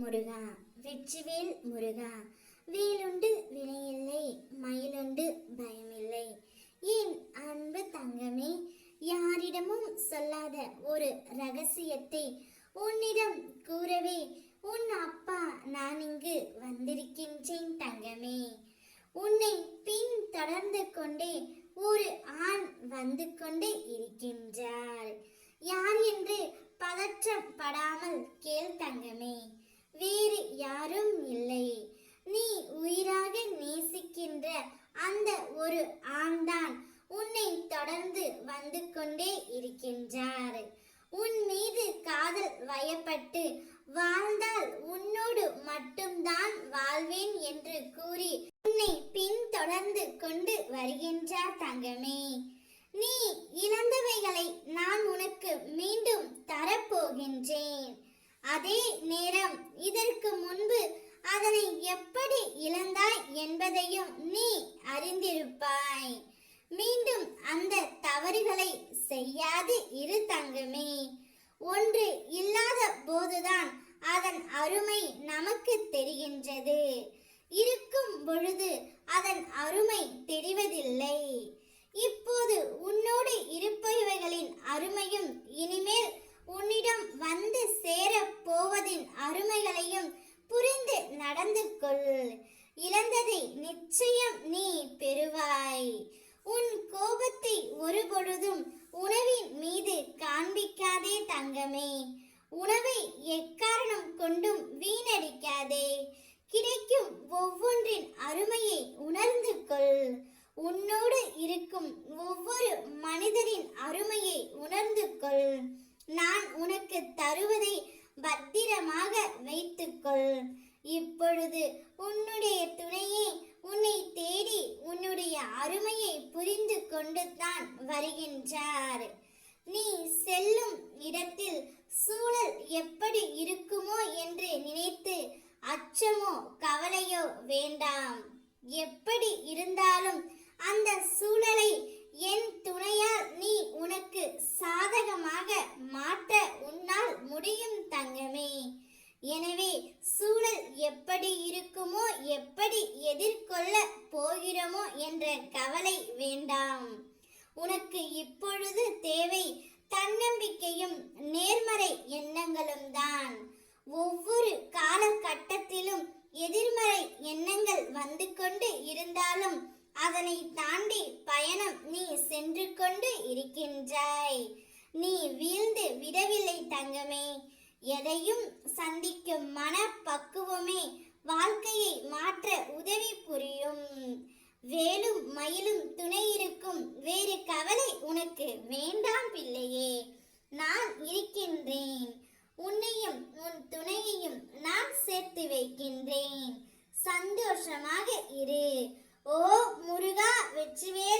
முருகா. வெற்றிவேல் முருகா. வேலுண்டு வினையில்லை மயிலுண்டு பயமில்லை. என் அன்பு தங்கமே யாரிடமும் சொல்லாத ஒரு ரகசியத்தை உன்னிடம் கூறவே உன் அப்பா நான் இங்கு வந்திருக்கின்றேன் தங்கமே. உன்னை பின் தொடர்ந்து கொண்டே ஒரு ஆண் வந்து கொண்டே இருக்கின்றார் யார் என்று பதற்றம் படாமல் கேள் தங்கமே வேறு யாரும் இல்லை நீ உயிராக நேசிக்கின்ற அந்த ஒரு ஆண்தான் உன்னை தொடர்ந்து வந்து கொண்டே இருக்கின்றார். உன் மீது காதல் வயப்பட்டு வாழ்ந்தால் உன்னோடு மட்டும்தான் வாழ்வேன் என்று கூறி உன்னை பின்தொடர்ந்து கொண்டு வருகின்றார் தங்கமே. நீ இழந்தவைகளை நான் உனக்கு மீண்டும் தரப்போகின்றேன். அதே நேரம் இதற்கு முன்பு அதனை எப்படி இழந்தாய் என்பதையும் நீ அறிந்திருப்பாய் மீண்டும் அந்த தவறுகளை செய்யாது இரு தங்கமே. ஒன்று இல்லாத போதுதான் அதன் அருமை நமக்கு தெரிகின்றது. இருக்கும் பொழுது அதன் அருமை தெரிவதில்லை. இப்போது உன்னோடு இருப்பவைகளின் அருமையும் இனிமேல் உன்னிடம் வந்து சேரப் போவதின் அருமைகளையும் புரிந்து நடந்து கொள். இழந்ததை நிச்சயம் நீ கோபத்தை ஒருபொழுதும் உணவின் மீது காண்பிக்காதே தங்கமே. உணவை எக்காரணம் கொண்டும் வீணடிக்காதே. கிடைக்கும் ஒவ்வொன்றின் அருமையை உணர்ந்து கொள். உன்னோடு இருக்கும் ஒவ்வொரு மனிதரின் அருமையை உணர்ந்து கொள். நான் உனக்கு தருவதை பத்திரமாக வைத்துக்கொள் இப்பொழுது உன்னுடைய துணையே உன்னை தேடி உன்னுடைய அருமையை புரிந்து கொண்டு தான் வருகின்றார். நீ செல்லும் இடத்தில் சூழல் எப்படி இருக்குமோ என்று நினைத்து அச்சமோ கவலையோ வேண்டாம். எப்படி இருந்தாலும் அந்த சூழலை என் துணையால் நீ உனக்கு சாதகமாக மாற்ற உன்னால் முடியும் தங்கமே எனவே சூழல் எப்படி இருக்குமோ எப்படி எதிர்கொள்ள போகிறோமோ என்ற கவலை வேண்டாம். உனக்கு இப்பொழுது தேவை தன்னம்பிக்கையும் நேர்மறை எண்ணங்களும் தான். ஒவ்வொரு காலகட்டத்திலும் எதிர்மறை எண்ணங்கள் வந்து கொண்டு இருந்தாலும் அதனை தாண்டி பயணம் நீ சென்று கொண்டு இருக்கின்றாய். நீ வீழ்ந்து விடவில்லை தங்கமே. எதையும் சந்திக்கும் மன பக்குவமே வாழ்க்கையை மாற்ற உதவி புரியும். வேலும் மயிலும் துணை இருக்கும். வேறு கவலை உனக்கு வேண்டாம் பிள்ளையே. நான் இருக்கின்றேன். உன்னையும் உன் துணையையும் நான் சேர்த்து வைக்கின்றேன். சந்தோஷமாக இரு. ஓ முருகா வெற்றிவேல்.